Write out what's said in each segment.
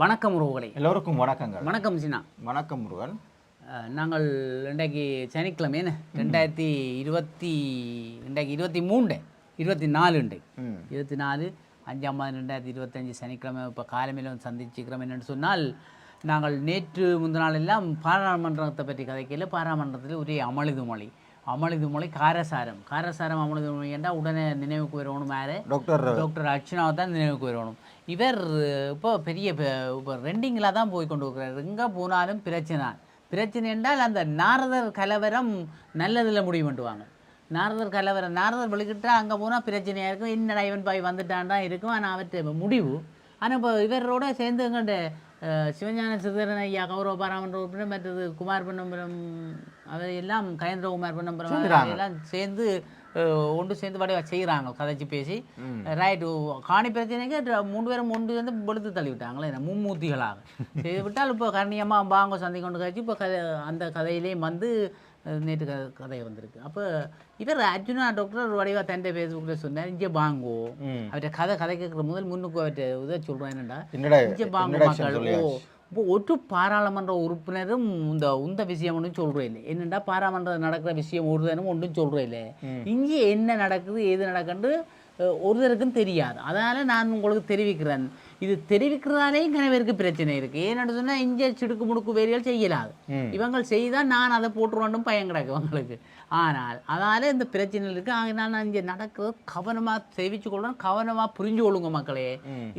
வணக்கம் உறவுகளை. எல்லோருக்கும் வணக்கங்கள். வணக்கம் சின்னா வணக்கம் முருகன். நாங்கள் இன்றைக்கு சனிக்கிழமை என்ன? ரெண்டாயிரத்தி இருபத்தி இன்றைக்கு இருபத்தி மூணு இருபத்தி நாலு உண்டு இருபத்தி நாலு அஞ்சாம் மாதம் ரெண்டாயிரத்தி இருபத்தஞ்சி சனிக்கிழமை இப்போ காலமையில் வந்து சந்திச்சுக்கிறோம் என்னென்னு சொன்னால் நாங்கள் நேற்று முந்தின நாள் எல்லாம் பாராளுமன்றத்தை பற்றி கதைக்கையில் பாராளுமன்றத்தில் ஒரே அமளிது மொழி. அமளிது மொழி காரசாரம். காரசாரம் அமளிது மொழி என்றால் உடனே நினைவுக்கு வரணும் மேலே டாக்டர். டாக்டர் அர்ச்சனாவை தான் நினைவுக்கு வரணும். இவர் இப்போ பெரிய இப்போ ரெண்டிங்கில் தான் போய் கொண்டு இருக்கிறார். எங்கே போனாலும் பிரச்சனை. பிரச்சனை என்றால் அந்த நாரதர் கலவரம் நல்லதில் முடிவு பண்ணுவாங்க. நாரதர் கலவரம் நாரதர் வெளிக்கிட்டா அங்கே போனால் பிரச்சனையாக இருக்கும். என்னடா இவன் பாய் வந்துட்டான் தான் இருக்கும். ஆனால் அவற்றை முடிவு. ஆனால் இப்போ இவரோட சேர்ந்து எங்கள்கிட்ட சிவஞான சிதரன் ஐயா கௌரவ பாராமன்ற உறுப்பினர் மற்றது குமார் பொன்னம்பரம் அவர் எல்லாம் கயேந்திர குமார் பொன்னம்பரம் எல்லாம் சேர்ந்து ஒன்று சேர்ந்து வடிவா செய்கிறாங்க கதைச்சு பேசி. ரைட் காணி பிரச்சனைக்கு மூணு பேரும் ஒன்று சேர்ந்து வெளுத்து தள்ளி விட்டாங்களே என்ன மும்மூர்த்திகளாக. செய்து விட்டால் இப்போ கண்ணியமாக பாங்க சந்தை கொண்டு கழிச்சு இப்போ கதை அந்த கதையிலேயும் வந்து நேற்று க கதை வந்திருக்கு. அப்போ இவர் அர்ஜுனா டாக்டர் வடிவா தண்டை ஃபேஸ்புக்கில் சொன்னார் இங்கே பாங்கோ. அவர்கிட்ட கதை கதை கேட்குற முதல் முன்னுக்கு அவர்கிட்ட இதை சொல்கிறேன் என்னடா? இங்கே பாங்க மக்கள் ஓ. இப்போ ஒரு பாராளுமன்ற உறுப்பினரும் இந்த இந்த விஷயம் ஒன்றும் சொல்கிறே இல்லை என்னடா பாராளுமன்றம் நடக்கிற விஷயம் ஒருத்தனும் ஒன்றும் சொல்கிறே இல்லை இங்கே என்ன நடக்குது ஏது நடக்குன்னு ஒருத்தருக்கும் தெரியாது. அதனால் நான் உங்களுக்கு தெரிவிக்கிறேன். இது தெரிவிக்கிறதாலே கணவருக்கு பிரச்சனை இருக்குது ஏன்னு சொன்னால் இங்கே சிடுக்கு முடுக்கு வேறியல் செய்யலாது. இவங்க செய்தால் நான் அதை போட்டுருவோம் பயம் கிடக்கு அவங்களுக்கு. ஆனால் அதனால் இந்த பிரச்சனை இருக்குது அதனால் நான் இங்கே நடக்கிறது கவனமாக தெரிவிச்சு கொள்ளணும் கவனமாக புரிஞ்சு கொள்ளுங்க மக்களே.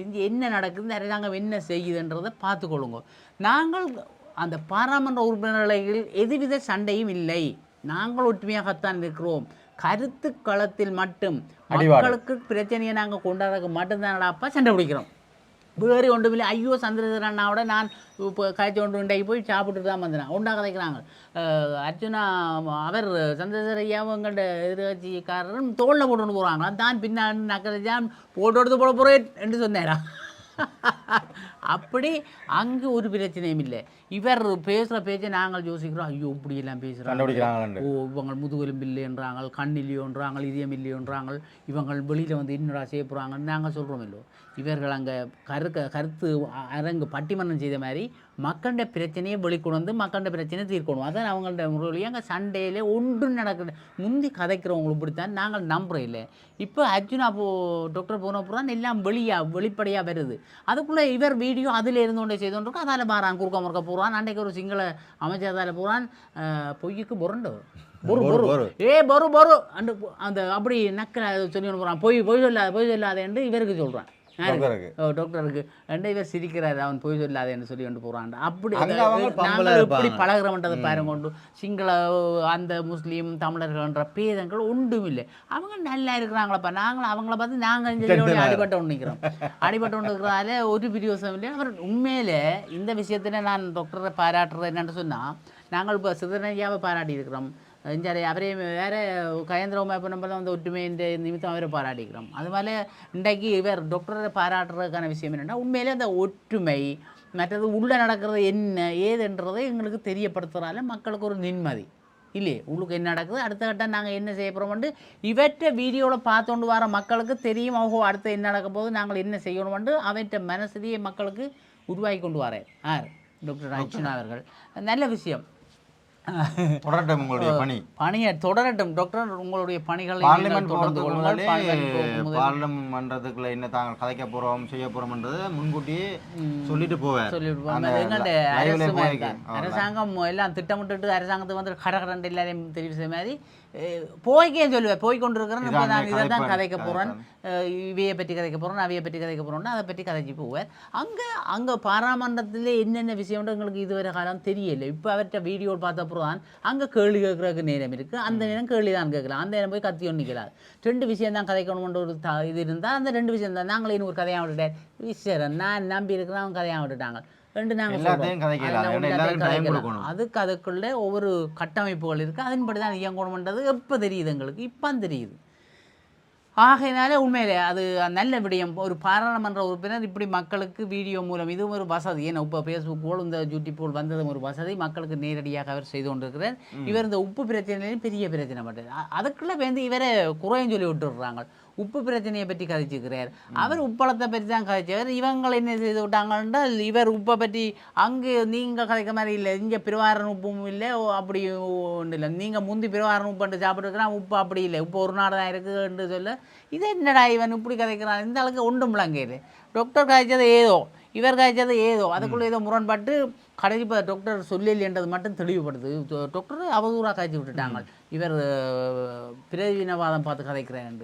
இங்கே என்ன நடக்குது அரசாங்கம் என்ன செய்யுதுன்றதை பார்த்துக்கொள்ளுங்க நாங்கள் அந்த பாராளுமன்ற உறுப்பினர்களில் எதுவித சண்டையும் இல்லை. நாங்கள் ஒற்றுமையாகத்தான் இருக்கிறோம். கருத்து களத்தில் மட்டும். மக்களுக்கு பிரச்சனையை நாங்கள் கொண்டாடுறதுக்கு மட்டும்தானடாப்பா சண்டை பிடிக்கிறோம். வேறு ஒன்றுமில்லை ஐயோ சந்திரசேகர் அண்ணாவோட நான் இப்போ காய்ச்சி ஒன்று உண்டாகி போய் சாப்பிட்டுட்டு தான் வந்தேன். உண்டாக கதைக்கிறாங்க. அர்ஜுனா அவர் சந்திரசேகர் ஐயாவும் எங்கள்கிட்ட எதிர்கட்சிக்காரரும் தோளில் போட்டுன்னு போகிறாங்களாம் தான் பின்னாடி நக்கரைச்சான் போட்டு எடுத்து போட போகிறேன் என்று சொன்னேரா? அப்படி அங்கே ஒரு பிரச்சனையும் இல்லை. இவர் பேசுகிற பேச்சை நாங்கள் யோசிக்கிறோம். ஐயோ இப்படி எல்லாம் பேசுகிறாங்க ஓ இவங்க முதுகெலும்பு இல்லைன்றாங்க கண் இல்லையோன்றாங்க இதயம் இல்லையோன்றாங்க இவங்க வெளியில் வந்து என்னடா செய்ய போகிறாங்கன்னு நாங்கள் சொல்கிறோம் இல்லோ இவர்கள் அங்கே கருக்க கருத்து அரங்கு பட்டிமன்றம் செய்த மாதிரி மக்கண்ட பிரச்சனையை வெளிக்கொண்டு மக்கண்ட பிரச்சனையை தீர்க்கணும். அதான் அவங்கள்ட்ட முறையில் அங்கே சண்டையில் ஒன்றும் நடக்குது முந்தி கதைக்கிறவங்களுக்கு இப்படித்தான் நாங்கள் நம்புறோம் இல்லை இப்போ அர்ஜுனா போ டாக்டர் போன அப்புறம் எல்லாம் வெளியாக வெளிப்படையாக வருது. அதுக்குள்ளே இவர் வீடியோ அதில் இருந்து கொண்டே செய்து கொண்டிருக்கோம் அதால் பாறான் குறுக்க முறுக்க போகிறான் அன்றைக்கு ஒரு சிங்கள அமைச்சர் அதால் போகிறான் பொய்யுக்கு புரண்டு. பொறு பொறு. ஏ பொறு பொறு. அண்டு அந்த அப்படி நக்கல சொல்லி போகிறான் பொய் பொய் சொல்லாத பொய் சொல்லாத என்று இவருக்கு சொல்கிறான் டாக்டருக்கு. ரெண்டு இவர் சிரிக்கிறார். அவன் பொய் சொல்லாதேன்னு சொல்லி கொண்டு போகிறான் அப்படி நாங்கள் எப்படி. பழகிறோம்ன்றதை பாருங்க கொண்டு. சிங்கள அந்த முஸ்லீம் தமிழர்கள்ன்ற பேதங்கள் ஒன்றும் இல்லை அவங்க நல்லா இருக்கிறாங்களப்பா. நாங்களும் அவங்கள பார்த்து நாங்கள் அடிபட்ட ஒன்று நிற்கிறோம் அடிபட்ட ஒன்று இருக்கிறதால ஒரு பிரியோசம் இல்லை. அவர் உண்மையிலே இந்த விஷயத்தில் நான் டாக்டரை பாராட்டுறது என்னன்னு சொன்னால் நாங்கள் இப்போ சிதனையாவை பாராட்டி இருக்கிறோம் இஞ்சாரு அவரே வேற கயந்திரவுமா இப்போ நம்ம வந்து ஒற்றுமைன்ற நிமித்தம் அவரை பாராட்டிக்கிறோம் அது மாதிரி இன்றைக்கு இவர் டாக்டரை பாராட்டுறதுக்கான விஷயம் என்னென்னா உண்மையிலே அந்த ஒற்றுமை மற்றது உள்ளே நடக்கிறது என்ன ஏதுன்றதை எங்களுக்கு தெரியப்படுத்துறதால மக்களுக்கு ஒரு நிம்மதி இல்லையே உள்ளுக்கு என்ன நடக்குது அடுத்த கட்டம் நாங்கள் என்ன செய்ய போகிறோம்ட்டு இவற்றை வீடியோவில் பார்த்துகொண்டு வர மக்களுக்கு தெரியும் ஓஹோ அடுத்து என்ன நடக்க போகுது நாங்கள் என்ன செய்யணும்ட்டு அவற்றை மனசிலேயே மக்களுக்கு உருவாக்கி கொண்டு வரேன் ஆர் டாக்டர் அர்ச்சுனா அவர்கள் நல்ல விஷயம் தொடரட்டும் உங்களுடைய பணி. பணியை தொடரட்டும். டாக்டர் உங்களுடைய பணிகளை பார்லிமெண்ட் தொடர்ந்து கொள்ளுங்கள். என்ன தாங்கள் கதைக்க போறோம் செய்ய போறோம்ன்றதை முன்கூட்டியே சொல்லிட்டு போவேன் சொல்லிட்டு. அரசாங்கம் எல்லாம். திட்டமிட்டுட்டு அரசாங்கத்துக்கு வந்து கடகடண்டு எல்லாரையும் தெரிவு செய்ய மாதிரி போய்க்கே சொல்லுவேன் போய் கொண்டு இருக்கிறேன் இப்போ இதான் நான் இதை தான் கதைக்க போகிறேன் இவையை பற்றி கதைக்க போகிறேன் அவையை பற்றி கதைக்க போகிறோம்னா அதை பற்றி கதைச்சு போவேன் அங்கே அங்கே பாராமன்றத்தில் என்னென்ன விஷயம்னு எங்களுக்கு இதுவரை காலம் தெரியல. இப்போ அவர்கிட்ட வீடியோ பார்த்த அப்புறம் தான் அங்கே கேள்வி கேட்குறதுக்கு நேரம் இருக்குது அந்த நேரம் கேள்வி தான் கேட்கலாம். அந்த நேரம் போய் கத்தி ஒன்று நிற்கலாம். ரெண்டு விஷயம் தான் கதைக்கணும்ன்ற ஒரு த இது இருந்தால் அந்த ரெண்டு விஷயம் தான். நாங்களே இன்னும் ஒரு கதையாக விட்டுட்டேன். ஈஸ்வரன் நான் நம்பி இருக்கிறேன் அவங்க கதையாக விட்டுட்டாங்க. ரெண்டு நாங்கள். அதுக்கு அதுக்குள்ளே ஒவ்வொரு கட்டமைப்புகள் இருக்குது அதன்படி தான் இயங்கணும்ன்றது எப்போ தெரியுது எங்களுக்கு? இப்போ தெரியுது. ஆகையினால உண்மையிலே அது நல்ல விடயம். ஒரு பாராளுமன்ற உறுப்பினர் இப்படி மக்களுக்கு வீடியோ மூலம் இதுவும் ஒரு வசதி. ஏன்னா இப்போ ஃபேஸ்புக் போல் இந்த யூடியூப் போல் வந்ததும் ஒரு வசதி. மக்களுக்கு நேரடியாக அவர் செய்து கொண்டிருக்கிறார். இவர் இந்த உப்பு பிரச்சனையிலையும் பெரிய பிரச்சனை பட்டது அதுக்குள்ளே வந்து இவரை குறையும் சொல்லி விட்டுடுறாங்க. உப்பு பிரச்சனையை பற்றி கதைச்சிக்கிறார் அவர் உப்பளத்தை பற்றி தான் கதைச்சவர் இவங்களை என்ன செய்து விட்டாங்கன்னா இவர் உப்பை பற்றி அங்கே நீங்கள் கதைக்க மாதிரி இல்லை இங்கே பிரிவாரன் உப்பும் இல்லை ஓ, அப்படி ஒன்றும் இல்லை நீங்கள் முந்தி பிரவாரன் உப்புன்ட்டு சாப்பிட்டுருக்கலாம் உப்பு அப்படி இல்லை உப்பு ஒரு நாடு தான் இருக்குன்னு சொல்ல இது என்னடா இவன் இப்படி கதைக்கிறான் இந்த அளவுக்கு ஒன்றும் விளங்கையில் டாக்டர் கதைச்சது ஏதோ இவர் காய்ச்சது ஏதோ அதுக்குள்ளே ஏதோ முரண்பட்டு கடைசி இப்போ டாக்டர் சொல்லலைன்றது மட்டும் தெளிவுபடுது டாக்டர் அவதூறாக காய்ச்சி விட்டுட்டாங்க இவர் பிரதிவினவாதம் பார்த்து கதைக்கிறேன்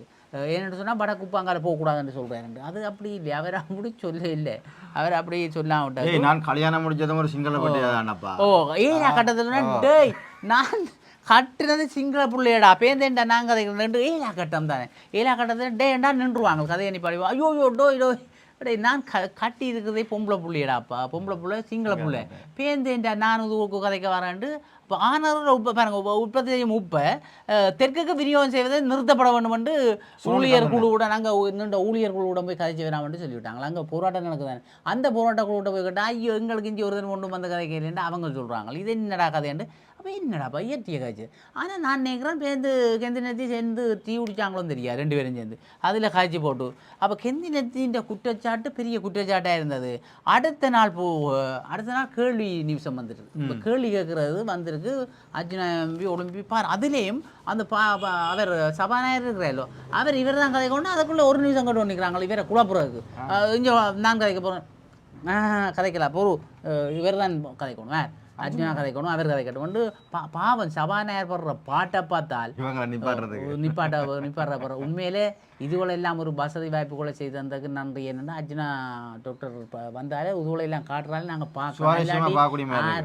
ஏன்னு சொன்னால் வட குப்பாங்கால போகக்கூடாதுன்னு சொல்கிறேன் அது அப்படி இல்லை. அவர் அப்படி சொல்ல இல்லை. அவர் அப்படி சொல்லாம நான் கல்யாணம் முடிச்சதும் ஒரு சிங்கள பட்டியாதானப்பா ஓ ஏடா கட்டத்தில் டேய் நான் கட்டுனது சிங்கள பிள்ளையடா. பேந்தேன்டா நான் கதைக்கிறேன் ஏழா கட்டம் தானே. ஏழா கட்டத்தில் டேண்டா நின்றுவாங்க? கதையை நீ பாடி ஐயோ ஐயோ டோய் டோய். டேய் நான் க கட்டி இருக்கிறதே பொம்பளை புள்ளையடாப்பா. பொம்பளை புள்ள சிங்கள புள்ள. பேந்தேன்டா நான் இது கதைக்க வரேன்ட்டு. இப்போ ஆனரோட உப்பை பாருங்க உற்பத்தி செய்யும் உப்பை தெற்குக்கு விநியோகம் செய்வதை நிறுத்தப்பட வேண்டும் என்று ஊழியர் குழுவுடன் நாங்கள் இந்த ஊழியர் குழுவுடன் போய் கதைச்சு வேணாம்னு சொல்லிவிட்டாங்களா? அங்கே போராட்டம் நடக்குதானே அந்த போராட்ட குழுவிட்ட போய் கேட்டால் ஐயோ எங்களுக்கு இங்கே ஒருத்தன் கொண்டு வந்த கதை கேளுன்னு அவங்க சொல்கிறாங்க இது என்னடா கதைன்னு அப்போ என்னடாப்பா இயற்கைய காய்ச்சி? ஆனால் நான் நினைக்கிறேன் சேர்ந்து கெந்தி நெத்தி சேர்ந்து தீ குடிச்சாங்களும் தெரியா? ரெண்டு பேரும் சேர்ந்து. அதில் காய்ச்சி போட்டு. அப்போ கெந்தி நெத்தின்ற குற்றச்சாட்டு பெரிய குற்றச்சாட்டாக இருந்தது. அடுத்த நாள் போ அடுத்த நாள் கேள்வி நிமிஷம் வந்துட்டு இப்போ கேள்வி கேட்குறது வந்திருக்கு. அர்ஜுனா எம்பி ஒலிம்பி பார் அதுலேயும் அந்த பா அவர் சபாநாயகர் இருக்கிறாரோ அவர் இவர் தான் கதை கொண்டு அதுக்குள்ளே ஒரு நிமிஷம் கொண்டு வந்துக்கிறாங்களே இவரை குழப்புறதுக்கு. இங்கே நான் கதைக்க போகிறேன் ஆ கதைக்கலாம் பொறு. இவர் தான் கதைக்கணும் வேறு. அர்ஜுனா கதைக்கணும் அவர் கதைக்கட்டும் வந்து பா பாவம் சபாநாயகர் படுற பாட்டை பார்த்தால் நிப்பாட்ட நிப்பாடுற போகிற உண்மையிலே இதுகளெல்லாம் ஒரு வசதி வாய்ப்புகளை செய்து தந்ததுக்கு நன்றி. என்னன்னா அர்ஜுனா டாக்டர் வந்தாலே இதுகளை எல்லாம் காட்டுறாலும் நாங்கள் பார்க்கலாம்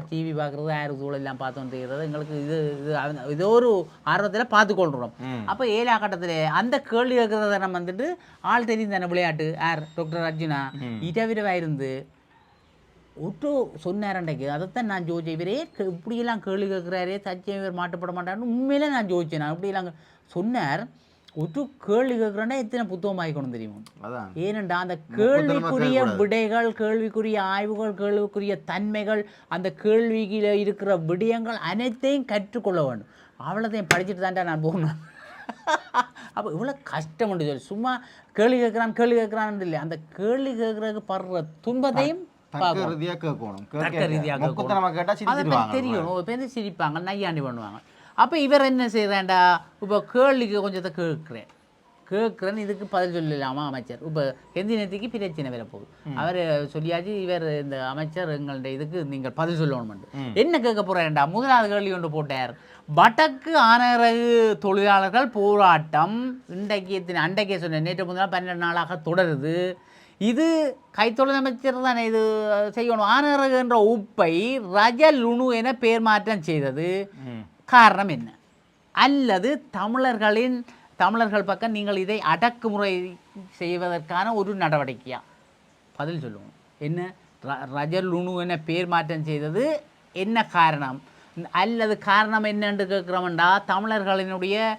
டிவி பார்க்குறது யார் இதுகளை எல்லாம் பார்த்தோம் தெரிகிறது எங்களுக்கு இது இது இது ஒரு ஆர்வத்தில் பார்த்துக்கொள்கிறோம். அப்போ ஏழா கட்டத்தில் அந்த கேள்வி கேட்குறத நம்ம வந்துட்டு ஆள் தெரியும் தானே விளையாட்டு யார் டாக்டர் அர்ஜுனா இடவிரவா இருந்து ஒட்டு சொன்னார் அன்றைக்கு அதைத்தான் நான் ஜோதிச்சேன். இவரே இப்படியெல்லாம் கேள்வி கேட்குறாரே சச்சியம் இவர் மாட்டுப்பட மாட்டாருன்னு உண்மையிலே நான் ஜோதிச்சேன். நான் இப்படியெல்லாம் சொன்னார். ஒட்டு கேள்வி கேட்குறேன்னா எத்தனை புத்தகம் ஆகிக்கணும் தெரியுமா? ஏனென்றா அந்த கேள்விக்குரிய. விடைகள் கேள்விக்குரிய ஆய்வுகள் கேள்விக்குரிய தன்மைகள் அந்த கேள்வியில் இருக்கிற விடயங்கள் அனைத்தையும் கற்றுக்கொள்ள வேண்டும். அவ்வளோதையும் படிச்சுட்டு தான்டா நான் போகணும். அப்போ இவ்வளோ கஷ்டம் சொல்லி சும்மா கேள்வி கேட்குறான் கேள்வி கேட்குறான்னு இல்லை அந்த கேள்வி கேட்குறதுக்கு படுற துன்பத்தையும் தர்க்க கேட்கணும் தர்க்க கேட்கணும். அதை பற்றி சிரிப்பாங்க நையாண்டி பண்ணுவாங்க அப்போ இவர் என்ன செய்கிறாண்டா இப்போ கேள்விக்கு கொஞ்சத்தை கேட்குறேன் கேட்குறேன்னு இதுக்கு பதில் சொல்லலாமா அமைச்சர் இப்போ எந்த நேரத்துக்கு பிரச்சனை வரப்போகுது அவர் சொல்லியாச்சு இவர் இந்த அமைச்சர் எங்களுடைய இதுக்கு நீங்கள் பதில் சொல்லணும் என்ன கேட்க போகிறேன்டா முதலாவது கேள்வி ஒன்று போட்டார் வடக்கு ஆனரகு தொழிலாளர்கள் போராட்டம் இன்றைக்கு அன்றைக்கே சொன்னேன் நேற்று முதல் பன்னெண்டு நாளாக தொடருது இது கைத்தொழில் அமைச்சர் தானே இது செய்யணும். ஆனரகு என்ற உப்பை ரஜலுணு என பெயர் மாற்றம் செய்தது. காரணம் என்ன? அல்லது தமிழர்களின் தமிழர்கள் பக்கம் நீங்கள் இதை அடக்குமுறை செய்வதற்கான ஒரு நடவடிக்கையா? பதில் சொல்லுவோம். என்ன? ர- ரஜலுணு என பேர் மாற்றம் செய்தது என்ன காரணம்? அல்லது காரணம் என்னன்னு கேட்குறோம்டா தமிழர்களினுடைய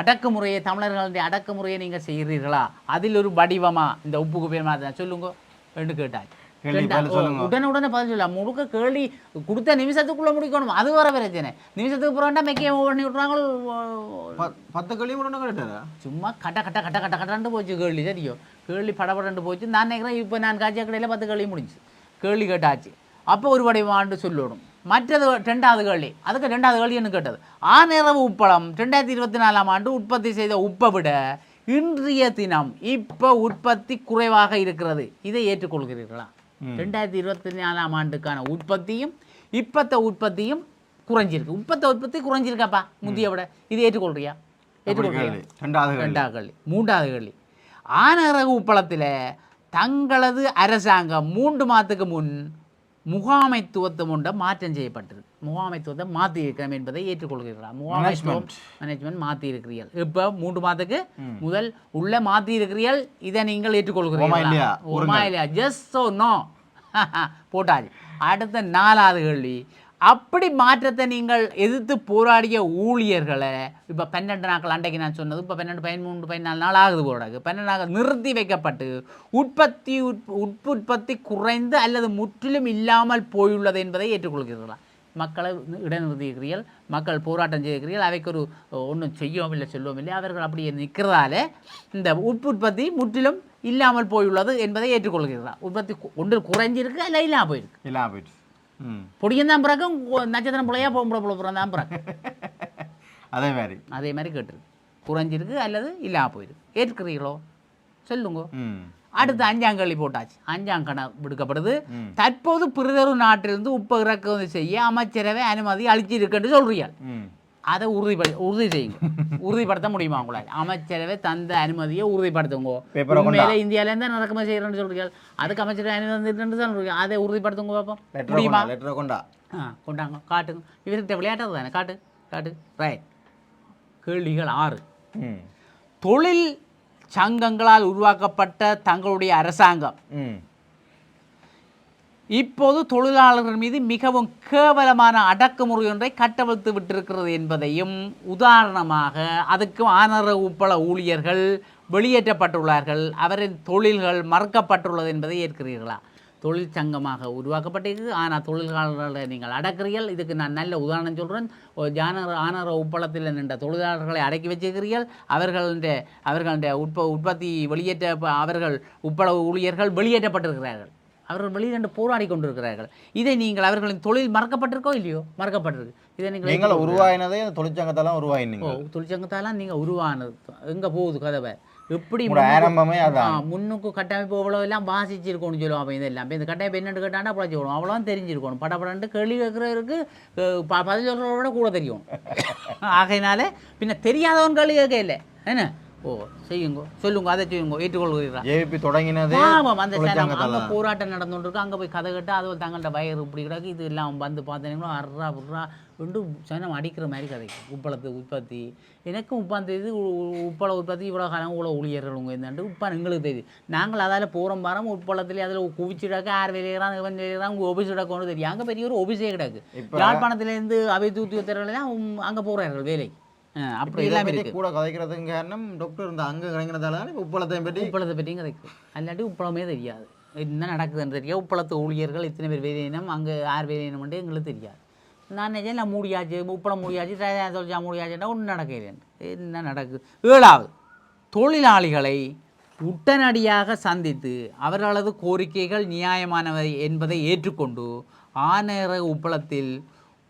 அடக்குமுறையை தமிழர்களுடைய அடக்குமுறையை நீங்கள் செய்கிறீர்களா? அதில் ஒரு வடிவமா? இந்த உப்புக்கு பேர் மாற்றம் சொல்லுங்க. கேட்டாச்சு. கேள்வி ரெண்டா- பதில் சொல்லுங்க. உடனே உடனே பதில் சொல்லலாம். முழுக்க கேள்வி கொடுத்த நிமிஷத்துக்குள்ள முடிக்கணும். அது வர பிரச்சனை. நிமிஷத்துக்கு புறண்டா மெக்கிய பண்ணி விட்றாங்க பத்து கேட்டாரா? சும்மா கட்ட கட்ட கட்ட கட்ட கட்டன்ட்டு போச்சு கேள்வி தெரியும் கேள்வி படபடன்ட்டு போச்சு. நான் நினைக்கிறேன் இப்போ நான் காய்ச்சல் கடையில் பத்து கேள்வி முடிஞ்சு கேள்வி கேட்டாச்சு. அப்போ ஒரு வடிவாண்டு சொல்லணும். மற்றது ரெண்டாவது கேள்வி. அதுக்கு ரெண்டாவது கேள்வி என்ன கேட்டது? ஆனிரவு உப்பளம் ரெண்டாயிரத்தி இருபத்தி நாலாம் ஆண்டு உற்பத்தி செய்த உப்பை விட இன்றைய தினம் இப்போ உற்பத்தி குறைவாக இருக்கிறது. இதை ஏற்றுக்கொள்கிறீர்களா? ரெண்டாயிரத்தி இருபத்தி நாலாம் ஆண்டுக்கான உற்பத்தியும் இப்பத்த உற்பத்தியும் குறைஞ்சிருக்கு. இப்பத்த உற்பத்தி குறைஞ்சிருக்காப்பா முந்தைய விட? இது ஏற்றுக்கொள்றியா? ஏற்றுக்கொள்றியா? ரெண்டாவது கேள்வி. மூன்றாவது கேள்வி. ஆனரகு உப்பளத்தில் தங்களது அரசாங்கம் மூன்று மாதத்துக்கு முன் முகாமைத்துவத்தம் ஒன்றை மாற்றம் செய்யப்பட்டது. முகாமைத்துவத்தை மாற்றி இருக்கிறோம் என்பதை ஏற்றுக்கொள்கிறீர்களா? முகாமைத்துவம் மேனேஜ்மெண்ட் மாற்றி இருக்கிறீர்கள் இப்போ மூன்று மாதத்துக்கு முதல் உள்ள மாற்றி இருக்கிறீர்கள் இதை நீங்கள் ஏற்றுக்கொள்கிறீர்களா? ஜஸ்ட் ஸோ நோ போட்டாச்சு. அடுத்த நாலாவது கேள்வி அப்படி மாற்றத்தை நீங்கள் எதிர்த்து போராடிய ஊழியர்களை இப்போ பன்னெண்டு நாட்கள் அன்றைக்கு நான் சொன்னது இப்போ பன்னெண்டு பதிமூன்று பதினாலு நாள் ஆகுது போடாது பன்னெண்டு நாள் நிறுத்தி வைக்கப்பட்டு உற்பத்தி உட் உட்புற்பத்தி குறைந்து அல்லது முற்றிலும் இல்லாமல் போயுள்ளது என்பதை ஏற்றுக்கொள்கிறீர்களா? மக்களை இடைநிறுத்தியிருக்கிறீர்கள் மக்கள் போராட்டம் செய்திருக்கிறீர்கள் அவைக்கு ஒரு ஒன்றும் செய்யவும் இல்லை சொல்லவும் இல்லை. அவர்கள் அப்படியே நிற்கிறதால இந்த உட்புற்பத்தி முற்றிலும் இல்லாமல் போயுள்ளது என்பதை ஏற்றுக்கொள்கிறதா உற்பத்தி ஒன்று குறைஞ்சிருக்கு இல்லை இல்லாமல் போயிருக்கு. இல்லாமல் போயிடுச்சு. ம். பொடியும் தான் பிறக்கும் நட்சத்திரம் பிள்ளையா பொம்பளை பிள்ளை பிறந்தான் தான் பிறக்கும் அதே மாதிரி. அதே மாதிரி கேட்டிருக்கு. குறைஞ்சிருக்கு அல்லது இல்லாமல் போயிருக்கு. ஏற்றுக்கிறீங்களோ சொல்லுங்க. அடுத்து அஞ்சாம் கேள்வி போட்டாச்சு. அஞ்சாம் கண விடுக்கப்படுது. தற்போது பிறிதொரு நாட்டிலிருந்து உப்பு இறக்குமதி செய்ய அமைச்சரவை அனுமதி அளிச்சிருக்குன்னு சொல்றீங்க ம். அதை உறுதிப்படு உறுதி செய்யுங்க உறுதிப்படுத்த முடியுமா உங்களால்? அமைச்சரவை தந்த அனுமதியை உறுதிப்படுத்துங்க. உண்மையில இந்தியால இருந்து இறக்குமதி செய்யறேன்னு சொல்றீங்க அதுக்கு அமைச்சரவை அனுமதி சொல்றீங்க அதை உறுதிப்படுத்துங்க பார்ப்போம் முடியுமா? கொண்டா. ஆ கொண்டாங்க. காட்டுங்க. இவர்கிட்ட விளையாட்டது தானே? காட்டு காட்டு. ரைட் கேள்விகள் ஆறு. தொழில் சங்கங்களால் உருவாக்கப்பட்ட தங்களுடைய அரசாங்கம். இப்போது தொழிலாளர்கள் மீது மிகவும் கேவலமான அடக்குமுறை ஒன்றை கட்டவிழ்த்து விட்டிருக்கிறது என்பதையும் உதாரணமாக அதுக்கு ஆனர உப்பள ஊழியர்கள் வெளியேற்றப்பட்டுள்ளார்கள். அவரின் தொழில்கள் மறக்கப்பட்டுள்ளது என்பதை ஏற்கிறீர்களா? தொழிற்சங்கமாக உருவாக்கப்பட்டிருக்கு. ஆனால் தொழிலாளர்களை நீங்கள் அடக்கிறீர்கள். இதுக்கு நான் நல்ல உதாரணம் சொல்கிறேன் ஜானர் ஜானர ஆனர உப்பளத்தில் நின்ற தொழிலாளர்களை அடக்கி வச்சிருக்கிறீர்கள். அவர்களுடைய அவர்களுடைய உற்ப உற்பத்தி வெளியேற்ற அவர்கள் உப்பள ஊழியர்கள் வெளியேற்றப்பட்டிருக்கிறார்கள். அவர்கள் வெளியிட்டு போராடி கொண்டிருக்கிறார்கள். இதை நீங்கள் அவர்களின் தொழில் மறக்கப்பட்டிருக்கோ இல்லையோ? மறக்கப்பட்டிருக்கு. இதை நீங்கள் நீங்கள் உருவாயினதே அந்த தொழிற்சங்கத்தெல்லாம் உருவாயினீங்க. தொழிற்சங்கத்தாலாம் நீங்கள் உருவானது. எங்கே போகுது கதவை? எப்படி ஆரம்பமே அதான். முன்னுக்கு கட்டமைப்பு எவ்வளோ எல்லாம் வாசிச்சிருக்கணும்னு சொல்லுவோம். அப்போ இதெல்லாம் இந்த கட்டமைப்பு என்னென்னு கேட்டாண்டா பழச்சி விடுவோம் அவ்வளோதான் தெரிஞ்சிருக்கணும். படப்படன்ட்டு கேள்வி கேட்குறவருக்கு பதில் சொல்கிறத விட கூட தெரியும். ஆகையினால பின்ன தெரியாதவன் கேள்வி கேட்க இல்லை. என்ன? ஓ செய்யுங்க. சொல்லுங்க அதை செய்யுங்க ஏற்றுக்கொள்கிறீர்களா? ஏவிபி தொடங்கினதே ஆமாம் அந்த அங்கே போராட்டம் அங்கே போய் கதை கேட்டு அது தங்கள்கிட்ட வயிறு இப்படி கிடக்கு இது எல்லாம் வந்து பார்த்தீங்கன்னா அர்ரா புர்ரா ரெண்டு சனம் அடிக்கிற மாதிரி கதைக்கு உப்பளத்து உற்பத்தி. எனக்கும் உப்பான் தெரியுது உப்பள உற்பத்தி இவ்வளோ காலம் இவ்வளோ ஊழியர்கள் உங்க இருந்தாண்டு உப்பான் எங்களுக்கு தெரியுது நாங்கள் அதில் போகிறோம் பாரம் உப்பளத்துலேயே அதில் குவிச்சிடாக்க ஆறு வெளியேறான் இவன் வெளியேறான் உங்கள் தெரியும் அங்கே பெரிய ஒரு ஒபிஸே கிடக்கு. யாழ்ப்பாணத்துலேருந்து அவை தூத்தி உத்தரவுலாம் அங்கே போகிறார்கள் வேலை. அப்படி எல்லாமே இருக்கு. கூட கதைக்கிறதுக்கு காரணம் டாக்டர் இந்த அங்க இப்போ உப்பளத்தையும் பற்றி உப்பளத்தை பற்றியும் கதைக்கு அல்லாட்டி உப்பளமே தெரியாது. என்ன நடக்குதுன்னு தெரியாது. உப்பளத்து ஊழியர்கள் இத்தனை பேர் வேலையினம் அங்கே யார் வேலையினம்ன்ட்டு எங்களுக்கு தெரியாது. நான் நினைச்சேன் நான் மூடியாச்சு உப்பளம் மூடியாச்சு சொல்லிச்சா மூடியாச்சுன்னா ஒன்றும் நடக்கிறேன் என்ன நடக்குது ஏழாவது தொழிலாளிகளை உடனடியாக சந்தித்து அவர்களது கோரிக்கைகள் நியாயமானவை என்பதை ஏற்றுக்கொண்டு ஆனேர உப்பளத்தில்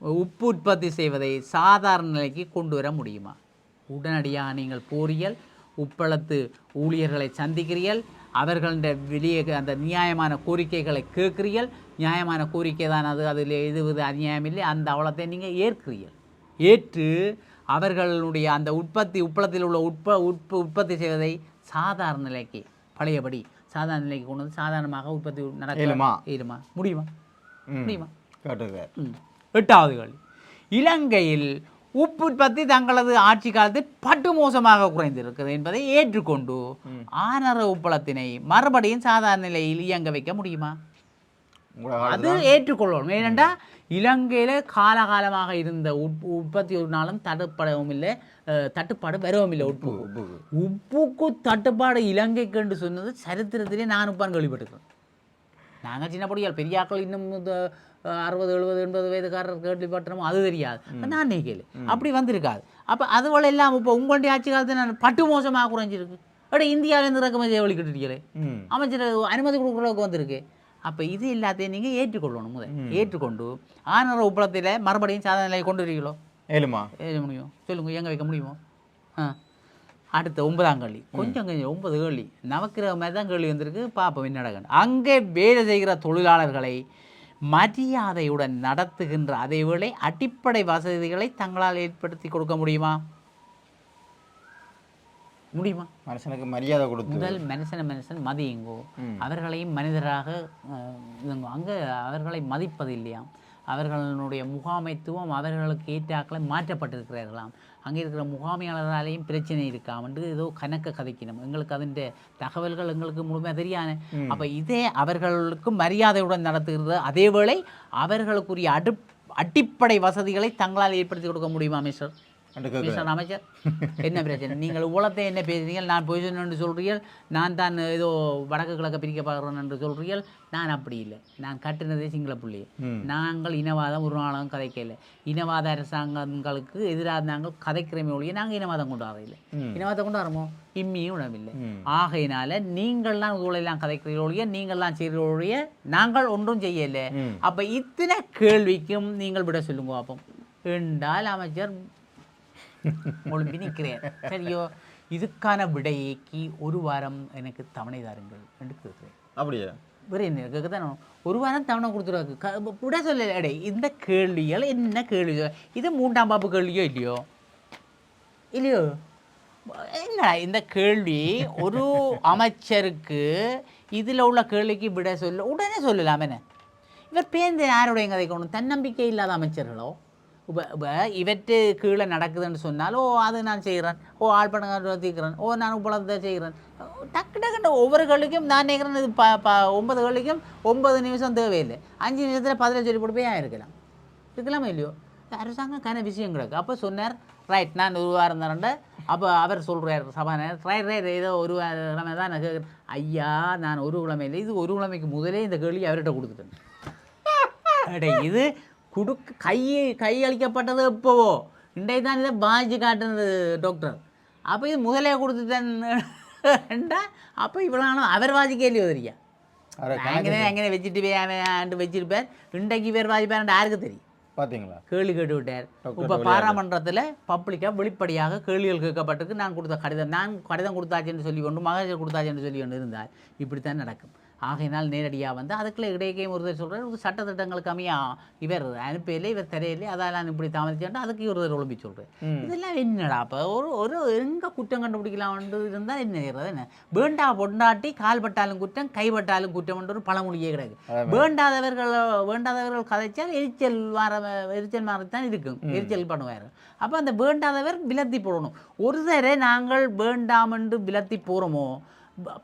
உப்பு உற்பத்தி செய்வதை சாதாரண நிலைக்கு கொண்டு வர முடியுமா? உடனடியாக நீங்கள் போறீர்கள் உப்பளத்து ஊழியர்களை சந்திக்கிறீர்கள் அவர்களுடைய வெளியே அந்த நியாயமான கோரிக்கைகளை கேட்கிறீர்கள் நியாயமான கோரிக்கை தான் அது அதில் எதுவது அநியாயம் இல்லை அந்த அவலத்தை நீங்கள் ஏற்கிறீர்கள். ஏற்று அவர்களுடைய அந்த உற்பத்தி உப்பளத்தில் உள்ள உட்ப உட்ப உற்பத்தி செய்வதை சாதாரண நிலைக்கு பழையபடி சாதாரண நிலைக்கு கொண்டு வந்து சாதாரணமாக உற்பத்தி நடக்க முடியுமா. முடியுமா? கேட்டிருக்கார் ம். எட்டாவது கேள்வி இலங்கையில் உப்பு உற்பத்தி தங்களது ஆட்சி காலத்தில் பட்டு மோசமாக குறைந்திருக்கிறது என்பதை ஏற்றுக்கொண்டு ஆனர உப்பளத்தினை மறுபடியும் சாதாரண நிலையில் இயங்க வைக்க முடியுமா? அது ஏற்றுக்கொள்ளணும். ஏனென்றா இலங்கையில காலகாலமாக இருந்த உப் உற்பத்தி ஒரு நாளும் தட்டுப்படவும் இல்லை தட்டுப்பாடு வரவும் இல்லை உப்பு உப்புக்கு. தட்டுப்பாடு இலங்கைக்கு என்று சொன்னது சரித்திரத்திலே நான் உப்பான் கேள்விப்பட்டிருக்கேன் நாங்கள் சின்ன பொடியால் பெரியாக்கள் இன்னும் அறுபது எழுபது எண்பது வயதுக்காரர் கேள்விப்பட்டோமோ அது தெரியாது. நான் கேளு அப்படி வந்திருக்காது. அப்போ அதுவள எல்லாம் இப்போ உங்களுடைய ஆட்சி காலத்தில் நான் பட்டு மோசமாக குறைஞ்சிருக்கு. அட இந்தியாவிலேருந்து இறக்குமதி வெளிக்கிட்டுட்டீங்களே ம். அமைச்சர் அனுமதி கொடுக்குறதுக்கு வந்திருக்கு. அப்போ இது எல்லாத்தையும் நீங்கள் ஏற்றுக்கொள்ளணும் முதல் ஏற்றுக்கொண்டு ஆனர உப்பளத்தில் மறுபடியும் சாதனை நிலையை கொண்டு வரீங்களோ? ஏழுமா எழுத முடியும். சொல்லுங்க எங்கே வைக்க முடியுமோ? ஆ. அடுத்த ஒன்பதாம் கேள்வி. கொஞ்சம் கொஞ்சம் ஒன்பது கேள்வி. நவக்கிரக மாதிரி தான் கேள்வி வந்திருக்கு. பார்ப்போம் என்ன நடக்குன்னு. அங்கே வேலை செய்கிற தொழிலாளர்களை மரியாதையுடன் நடத்துகின்ற அதேவேளை அடிப்படை வசதிகளை தங்களால் ஏற்படுத்தி கொடுக்க முடியுமா? முடியுமா? மனுஷனுக்கு மரியாதை கொடுத்து. முதல் மனுஷன மனுஷன் மதியுங்கோ. அவர்களையும் மனிதராக அங்கே அவர்களை மதிப்பது இல்லையாம். அவர்களுடைய முகாமைத்துவம் அவர்களுக்கு ஏற்றாக்களை மாற்றப்பட்டிருக்கிறார்களாம். அங்கே இருக்கிற முகாமையாளராலேயும் பிரச்சனை இருக்காமன்று ஏதோ கணக்க கதைக்கணும் எங்களுக்கு அதன் தகவல்கள் எங்களுக்கு முழுமையாக தெரியாது. அப்போ இதே அவர்களுக்கு மரியாதையுடன் நடத்துகிறது. அதேவேளை அவர்களுக்குரிய அடு அடிப்படை வசதிகளை தங்களால் ஏற்படுத்தி கொடுக்க முடியுமா என்று கேட்குறேன் மிஸ்டர் அமைச்சர். என்ன பிரச்சனை? நீங்கள் உலகத்தை என்ன பேசுறீங்க நான் போய் சொன்னு சொல்றீர்கள். நான் தான் ஏதோ வடக்கு கிழக்க பிரிக்க பார்க்குறேன் என்று சொல்றீர்கள். நான் அப்படி இல்லை. நான் கட்டுனதே சிங்கள புள்ளியை ம். நாங்கள் இனவாதம் ஒரு நாளும் கதைக்கல. இனவாத அரசாங்கங்களுக்கு எதிராக நாங்கள் கதைக்கிறமே ஒழிய நாங்கள் இனவாதம் கொண்டு வரையில்லை. இனவாதம் கொண்டு வரமோ? இம்மியும் உணவில்லை. ஆகையினால நீங்கள்லாம் ஊழலாம் கதைக்கிறீர்கள் ஒழிய நீங்கள்லாம் செய்கிறீர்கள் ஒழிய நாங்கள் ஒன்றும் செய்யலை. அப்ப இத்தனை கேள்விக்கும் நீங்கள் விட சொல்லுங்க அப்போ என்றால் அமைச்சர் ஒழும்பி நிற்கிறேன் சரியோ இதுக்கான விடைக்கு ஒரு வாரம் எனக்கு தவணை தாருங்கள் என்று கேட்கிறேன் அப்படியா? வேறு என்ன கேட்க தானே ஒரு வாரம் தவணை கொடுத்துருவாக்கு. விட சொல்ல அடே இந்த கேள்விகள் என்ன கேள்வி? இது மூன்றாம் பாப்பு கேள்வியோ இல்லையோ? இல்லையோ? என்னடா இந்த கேள்வி ஒரு அமைச்சருக்கு இதில் உள்ள கேள்விக்கு விட சொல்ல உடனே சொல்லலாம் என்ன? இவர் பேர்ந்து யாருடைய கதை கொண்டு தன்னம்பிக்கை இல்லாத அமைச்சர்களோ? இப்போ இப்போ இவற்று கீழே நடக்குதுன்னு சொன்னால் ஓ அது நான் செய்கிறேன். ஓ ஆள் பண்ண தீர்க்கிறேன் ஓ நான் உப்பளத்தை செய்கிறேன். டக்கு டக்குன்னு ஒவ்வொரு கேள்விக்கும் நான் நினைக்கிறேன் இது ப ப ஒன்பது கேள்விக்கும் ஒன்பது நிமிஷம் தேவையில்லை. அஞ்சு நிமிஷத்தில் பதினஞ்சு சொல்லி போட்டு போய் இருக்கலாம். இருக்கலாமா இல்லையோ? அரசாங்கம் கன விஷயம் கிடக்கு அப்போ சொன்னார் ரைட் நான் ஒரு வாரம் தரேன் அப்போ அவர் சொல்கிறார் சபாநாயகர் ரைட் ரைட் ஏதோ ஒரு கிழமை தான் நான் கேட்குறேன். ஐயா நான் ஒரு கிழமை இல்லை இது ஒரு கிழமைக்கு முதலே இந்த கேள்வி அவர்கிட்ட கொடுத்துட்டேன். இது குடுக்க கை கையளிக்கப்பட்டது எப்போவோ? இன்றைக்கு தான் இதை பாஜி காட்டுனது டாக்டர் அப்போ இது முதலே கொடுத்துட்டேன்டா அப்போ இவ்வளோ அவர் வாஜி கேள்வி அரை அங்கே அங்கே வச்சுட்டு போய் அவன் வச்சிருப்பார். இன்றைக்கு பேர் வாஜிப்பார் யாருக்கு தெரியும்? பார்த்தீங்களா கேள்வி கேட்டு விட்டார் இப்போ பாராமன்றத்தில் பப்ளிக்காக வெளிப்படையாக கேள்விகள் கேட்கப்பட்டிருக்கு. நான் கொடுத்த கடிதம் நான் கடிதம் கொடுத்தாச்சுன்னு சொல்லி கொண்டு மகஜர் கொடுத்தாச்சுன்னு சொல்லி கொண்டு இருந்தால் இப்படித்தான் நடக்கும். ஆகையினால் நேரடியாக வந்து அதுக்குள்ள இடையே ஒருத்தர் சொல்கிறார் ஒரு சட்டத்திட்டங்களுக்கு அமையா இவர் அனுப்பையிலே இவர் தெரியலே அதால் நான் இப்படி தாமதிச்சேன்ட்டு அதுக்கு ஒருத்தர் ஒழும்பி சொல்கிறேன் ம். இதெல்லாம் என்னடா அப்போ ஒரு ஒரு எங்கே குற்றம் கண்டுபிடிக்கலாம்னு இருந்தால் என்ன என்ன? வேண்டா பொண்டாட்டி கால்பட்டாலும் குற்றம் கைப்பட்டாலும் குற்றம் ஒரு பழமொழியே கிடையாது. வேண்டாதவர்கள் வேண்டாதவர்கள் கதைச்சால் எரிச்சல் வர எரிச்சல் மாதிரித்தான் இருக்கும். எரிச்சல் பண்ணுவார். அப்போ அந்த வேண்டாதவர் விலத்தி போடணும். ஒரு தடவை நாங்கள் வேண்டாம் என்று விலத்தி போகிறோமோ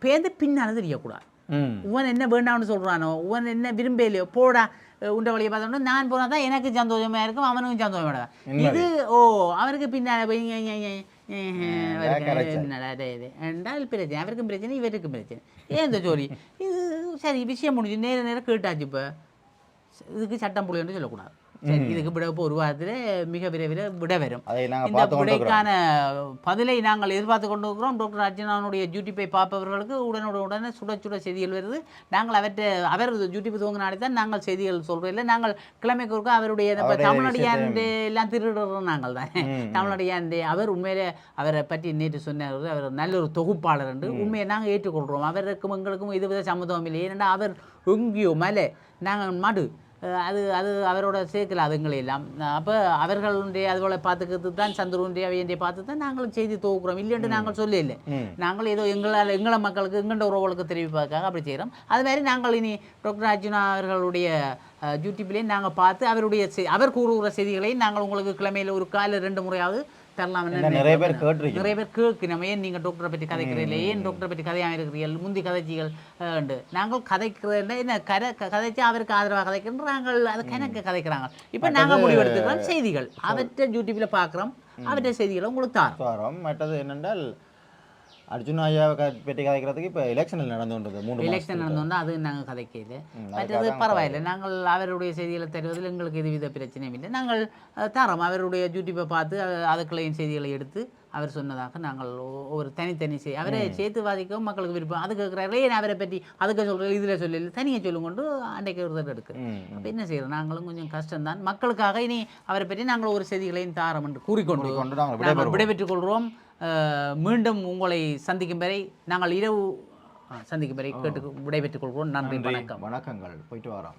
பேருந்து பின்னால் தெரியக்கூடாது. ம். உவன் என்ன வேண்டாம்னு சொல்கிறானோ உவன் என்ன விரும்பலையோ போடா உண்ட வழியை பார்த்தோம்னா நான் போனால் தான் எனக்கு சந்தோஷமாக இருக்கும் அவனுக்கும் சந்தோஷமாக இருக்கும். இது ஓ அவருக்கு பின்னால் போய் என்றால் பிரச்சனை அவருக்கும் பிரச்சனை இவருக்கும் பிரச்சனை. ஏன் இந்த ஜோலி? இது சரி விஷயம் முடிஞ்சு நேர நேரம் கேட்டாச்சு இப்போ. இதுக்கு சட்டம் புள்ளின்னு சொல்லக்கூடாது. சரி இதுக்கு விட ஒரு வாரத்தில் மிக விரைவில் விட வரும் இந்த விடைக்கான பதிலை நாங்கள் எதிர்பார்த்து கொண்டு இருக்கிறோம் டாக்டர் அர்ஜுனானுடைய யூடியூப்பை பார்ப்பவர்களுக்கு உடனுடன் உடனே சுட சுட செய்திகள் வருது. நாங்கள் அவற்றை அவர் யூடியூப் துவங்கினாடி தான் நாங்கள் செய்திகள் சொல்கிறதில்ல நாங்கள் கிழமைக்கு ஒருக்கா அவருடைய தமிழடியாண்டு எல்லாம் திருடுறோம் நாங்கள் தான். ம். தமிழடியாண்டு அவர் உண்மையிலே அவரை பற்றி நேற்று சொன்னார். அவர் நல்ல ஒரு தொகுப்பாளர் என்று உண்மையை நாங்கள் ஏற்றுக்கொள்கிறோம். அவருக்கும் எங்களுக்கும் இது வித சம்மதம் இல்லை. ஏனென்றால் அவர் எங்கேயோ மலை நாங்கள் மடு அது அது அவரோட சேர்க்கல அதுங்களை எல்லாம். அப்போ அவர்களுடைய அதுபோல் பார்த்துக்கிறது தான் சந்துருடைய அவையண்டிய பார்த்து தான் நாங்கள் செய்தி தொகுக்கிறோம். இல்லைன்னு நாங்கள் சொல்லல நாங்கள் ஏதோ எங்களால் எங்களை மக்களுக்கு எங்கள்ட உறவுகளுக்கு தெரிவிப்பதற்காக அப்படி செய்கிறோம். அது மாதிரி நாங்கள் இனி டாக்டர் அர்ஜுனா அவர்களுடைய அஹ், யூடியூப்லேயே நாங்கள் பார்த்து அவருடைய அவர் கூறுகிற செய்திகளை நாங்கள் உங்களுக்கு கிழமையில் ஒரு கால ரெண்டு முறையாவது தரலாம் நிறைய பேர் கேட்டிருக்கீங்க. நிறைய பேர் கேட்கணும் ஏன் நீங்கள் டாக்டரை பற்றி கதைக்கிறீங்களே? ஏன் டாக்டரை பற்றி கதையாக இருக்கிறீர்கள் முந்தி கதைச்சிகள் உண்டு. நாங்கள் கதைக்கிறேன் என்ன கதை கதைச்சு அவருக்கு ஆதரவாக கதைக்கிறோம் நாங்கள் அது கணக்கு கதைக்கிறாங்க. இப்போ நாங்கள் முடிவெடுத்துக்கிறோம் செய்திகள். அவற்றை யூடியூப்பில் பார்க்குறோம். அவற்றை செய்திகளை உங்களுக்கு தாரோம். மற்றது என்னென்றால் அர்ஜுன் ஐயாவை பற்றி கதைக்கிறதுக்கு இப்போ எலெக்ஷனில் நடந்து கொண்டது மூணு எலெக்ஷன் நடந்தோன்னா அது நாங்கள் கதைக்கல. ம், மற்றது பரவாயில்லை. நாங்கள் அவருடைய செய்திகளை தருவதில் எங்களுக்கு எதுவித பிரச்சனையும் இல்லை. நாங்கள் தரோம் அவருடைய யூடியூப்பை பார்த்து அதுக்குள்ளையும் செய்திகளை எடுத்து அவர் சொன்னதாக நாங்கள் ஒரு தனித்தனி செய் அவரை சேர்த்து வாதிக்கவும் மக்களுக்கு விருப்பம். அது கேட்குறாரு ஏன் அவரை பற்றி அதுக்கு சொல்கிறேன் இதில் சொல்லல தனியாக சொல்லும் கொண்டு அன்றைக்கு ஒரு தடவை எடுக்கிறேன் ம் அப்போ என்ன செய்கிறோம் நாங்களும் கொஞ்சம் கஷ்டம்தான். மக்களுக்காக இனி அவரை பற்றி நாங்கள் ஒரு செய்திகளையும் தாரம் என்று கூறிக்கொண்டு கொண்டு விடைபெற்றுக் கொள்கிறோம். மீண்டும் உங்களை சந்திக்கும் வரை நாங்கள் இரவு சந்திக்கும் வரை கேட்டு விடைபெற்றுக் கொள்கிறோம். நன்றி நன்றி. வணக்கம். வணக்கங்கள். போயிட்டு வரோம்.